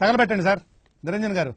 తగలబెట్టండి sir. Niranjan గారు.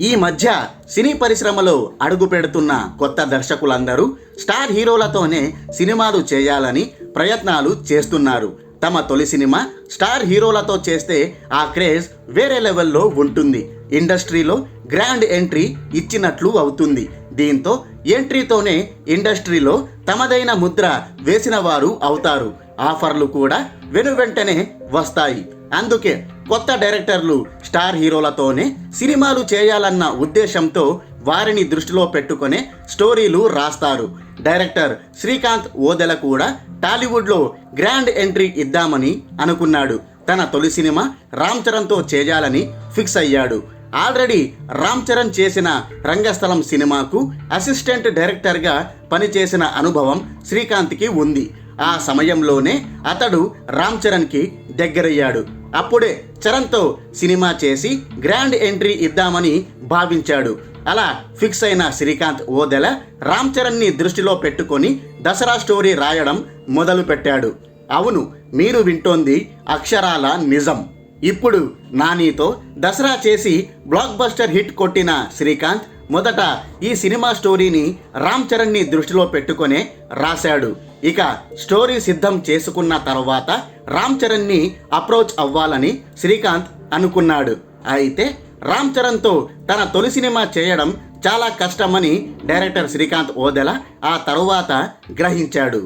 ఈ మధ్య సినీ పరిశ్రమలో అడుగు పెడుతున్న కొత్త దర్శకులందరూ స్టార్ హీరోలతోనే సినిమాలు చేయాలని ప్రయత్నాలు చేస్తున్నారు. తమ తొలి సినిమా స్టార్ హీరోలతో చేస్తే ఆ క్రేజ్ వేరే లెవెల్లో ఉంటుంది. ఇండస్ట్రీలో గ్రాండ్ ఎంట్రీ ఇచ్చినట్లు అవుతుంది. దీంతో ఎంట్రీతోనే ఇండస్ట్రీలో తమదైన ముద్ర వేసిన వారు అవుతారు. ఆఫర్లు కూడా వెనువెంటనే వస్తాయి. అందుకే కొత్త డైరెక్టర్లు స్టార్ హీరోలతోనే సినిమాలు చేయాలన్న ఉద్దేశంతో వారిని దృష్టిలో పెట్టుకునే స్టోరీలు రాస్తారు. డైరెక్టర్ శ్రీకాంత్ ఓదెల కూడా టాలీవుడ్లో గ్రాండ్ ఎంట్రీ ఇద్దామని అనుకున్నాడు. తన తొలి సినిమా రామ్ చరణ్తో చేయాలని ఫిక్స్ అయ్యాడు. ఆల్రెడీ రామ్ చరణ్ చేసిన రంగస్థలం సినిమాకు అసిస్టెంట్ డైరెక్టర్గా పనిచేసిన అనుభవం శ్రీకాంత్కి ఉంది. ఆ సమయంలోనే అతడు రామ్ చరణ్కి దగ్గరయ్యాడు. అప్పుడే చరణ్తో సినిమా చేసి గ్రాండ్ ఎంట్రీ ఇద్దామని భావించాడు. అలా ఫిక్స్ అయిన శ్రీకాంత్ ఓదెల రామ్ చరణ్ని దృష్టిలో పెట్టుకొని దసరా స్టోరీ రాయడం మొదలు పెట్టాడు. అవును మీరు వింటోంది అక్షరాల నిజం. ఇప్పుడు నానీతో దసరా చేసి బ్లాక్ బస్టర్ హిట్ కొట్టిన శ్రీకాంత్ మొదట ఈ సినిమా స్టోరీని రామ్ చరణ్ని దృష్టిలో పెట్టుకొనే రాశాడు. ఇక స్టోరీ సిద్ధం చేసుకున్న తర్వాత రామ్ చరణ్ని అప్రోచ్ అవ్వాలని శ్రీకాంత్ అనుకున్నాడు. అయితే రామ్ చరణ్తో తన తొలి సినిమా చేయడం చాలా కష్టమని డైరెక్టర్ శ్రీకాంత్ ఓదెల ఆ తరువాత గ్రహించాడు.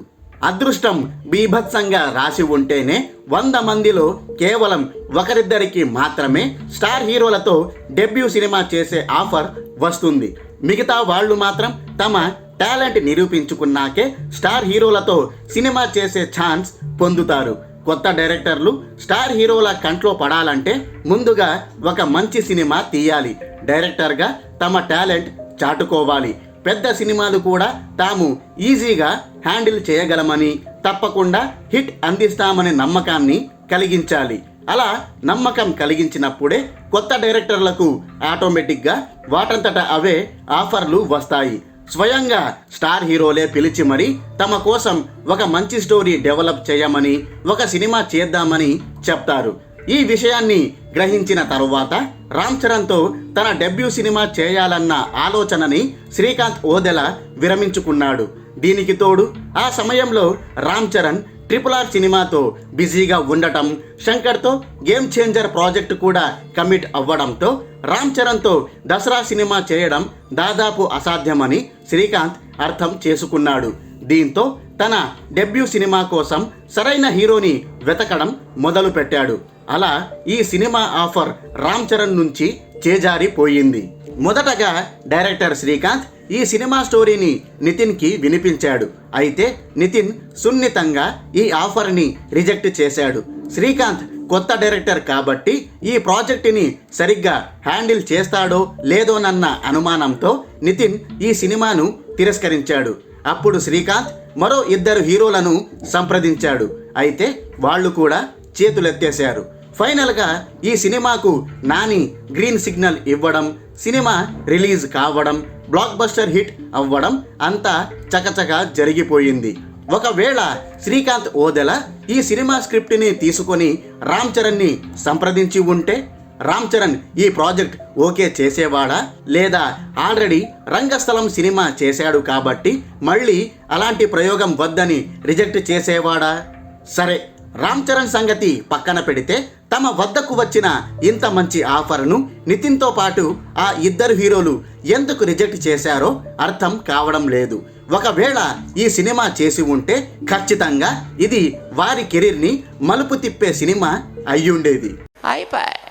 అదృష్టం బీభత్సంగా రాసి ఉంటేనే వంద మందిలో కేవలం ఒకరిద్దరికి మాత్రమే స్టార్ హీరోలతో డెబ్యూ సినిమా చేసే ఆఫర్ వస్తుంది. మిగతా వాళ్ళు మాత్రం తమ టాలెంట్ నిరూపించుకున్నాకే స్టార్ హీరోలతో సినిమా చేసే ఛాన్స్ పొందుతారు. కొత్త డైరెక్టర్లు స్టార్ హీరోల కంట్లో పడాలంటే ముందుగా ఒక మంచి సినిమా తీయాలి. డైరెక్టర్గా తమ టాలెంట్ చాటుకోవాలి. పెద్ద సినిమాలు కూడా తాము ఈజీగా హ్యాండిల్ చేయగలమని తప్పకుండా హిట్ అందిస్తామనే నమ్మకాన్ని కలిగించాలి. అలా నమ్మకం కలిగించినప్పుడే కొత్త డైరెక్టర్లకు ఆటోమేటిక్గా వాటంతట అవే ఆఫర్లు వస్తాయి. స్వయంగా స్టార్ హీరోలే పిలిచి మరి తమ కోసం ఒక మంచి స్టోరీ డెవలప్ చేయమని ఒక సినిమా చేద్దామని చెప్తారు. ఈ విషయాన్ని గ్రహించిన తరువాత రామ్ చరణ్తో తన డెబ్యూ సినిమా చేయాలన్న ఆలోచనని శ్రీకాంత్ ఓదెల విరమించుకున్నాడు. దీనికి తోడు ఆ సమయంలో రామ్ చరణ్ ట్రిపుల్ ఆర్ సినిమాతో బిజీగా ఉండటం శంకర్తో గేమ్ చేంజర్ ప్రాజెక్టు కూడా కమిట్ అవ్వడంతో రామ్ చరణ్తో దసరా సినిమా చేయడం దాదాపు అసాధ్యమని శ్రీకాంత్ అర్థం చేసుకున్నాడు. దీంతో తన డెబ్యూ సినిమా కోసం సరైన హీరోని వెతకడం మొదలుపెట్టాడు అలా ఈ సినిమా ఆఫర్ రామ్ చరణ్ నుంచి చేజారిపోయింది. మొదటగా డైరెక్టర్ శ్రీకాంత్ ఈ సినిమా స్టోరీని నితిన్కి వినిపించాడు. అయితే నితిన్ సున్నితంగా ఈ ఆఫర్ని రిజెక్ట్ చేశాడు. శ్రీకాంత్ కొత్త డైరెక్టర్ కాబట్టి ఈ ప్రాజెక్టుని సరిగ్గా హ్యాండిల్ చేస్తాడో లేదోనన్న అనుమానంతో నితిన్ ఈ సినిమాను తిరస్కరించాడు. అప్పుడు శ్రీకాంత్ మరో ఇద్దరు హీరోలను సంప్రదించాడు. అయితే వాళ్ళు కూడా చేతులెత్తేశారు. ఫైనల్గా ఈ సినిమాకు నాని గ్రీన్ సిగ్నల్ ఇవ్వడం సినిమా రిలీజ్ కావడం బ్లాక్ బస్టర్ హిట్ అవ్వడం అంతా చకచక జరిగిపోయింది. ఒకవేళ శ్రీకాంత్ ఓదెల ఈ సినిమా స్క్రిప్ట్ని తీసుకొని రామ్ చరణ్ని సంప్రదించి ఉంటే రామ్ చరణ్ ఈ ప్రాజెక్ట్ ఓకే చేసేవాడా? లేదా ఆల్రెడీ రంగస్థలం సినిమా చేశాడు కాబట్టి మళ్ళీ అలాంటి ప్రయోగం వద్దని రిజెక్ట్ చేసేవాడా? సరే రామ్ చరణ్ సంగతి పక్కన పెడితే తమ వద్దకు వచ్చిన ఇంత మంచి ఆఫర్ను నితిన్తో పాటు ఆ ఇద్దరు హీరోలు ఎందుకు రిజెక్ట్ చేశారో అర్థం కావడం లేదు. ఒకవేళ ఈ సినిమా చేసి ఉంటే ఖచ్చితంగా ఇది వారి కెరీర్ని మలుపు తిప్పే సినిమా అయ్యుండేది. అయిపోయి.